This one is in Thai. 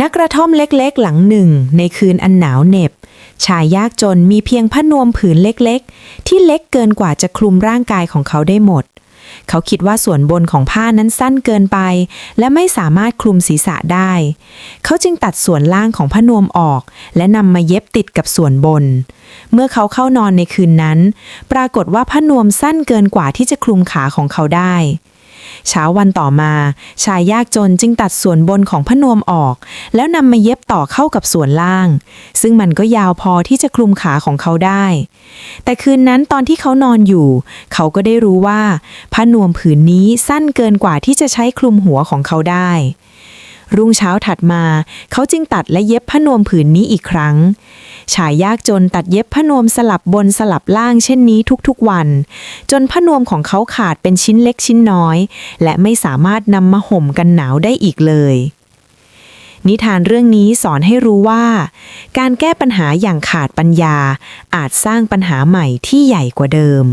นักกระท่อมเล็กๆ หลังหนึ่ง ในคืนอันหนาวเหน็บ ชายยากจนมีเพียงผ้านวมผืนเล็กๆ ที่เล็กเกินกว่าจะคลุมร่างกายของเขาได้หมด เขาคิดว่าส่วนบนของผ้านั้นสั้นเกินไป และไม่สามารถคลุมศีรษะได้ เขาจึงตัดส่วนล่างของผ้านวมออก และนำมาเย็บติดกับส่วนบน เมื่อเขาเข้านอนในคืนนั้น ปรากฏว่าผ้านวมสั้นเกินกว่าที่จะคลุมขาของเขาได้ เช้าวันต่อมา ชายยากจนจึงตัดส่วนบนของผ้านวมออก แล้วนำมาเย็บต่อเข้ากับส่วนล่าง ซึ่งมันก็ยาวพอที่จะคลุมขาของเขาได้ แต่คืนนั้นตอนที่เขานอนอยู่ เขาก็ได้รู้ว่าผ้านวมผืนนี้สั้นเกินกว่าที่จะใช้คลุมหัวของเขาได้ รุ่งเช้าถัดมา เขาจึงตัดและเย็บผ้านวมผืนนี้อีกครั้ง ชายยากจนตัดเย็บผ้านวมสลับบนสลับล่างเช่นนี้ทุกๆวัน จนผ้านวมของเขาขาดเป็นชิ้นเล็กชิ้นน้อย และไม่สามารถนำมาห่มกันหนาวได้อีกเลยนิทานเรื่องนี้สอนให้รู้ว่า การแก้ปัญหาอย่างขาดปัญญา อาจสร้างปัญหาใหม่ที่ใหญ่กว่าเดิม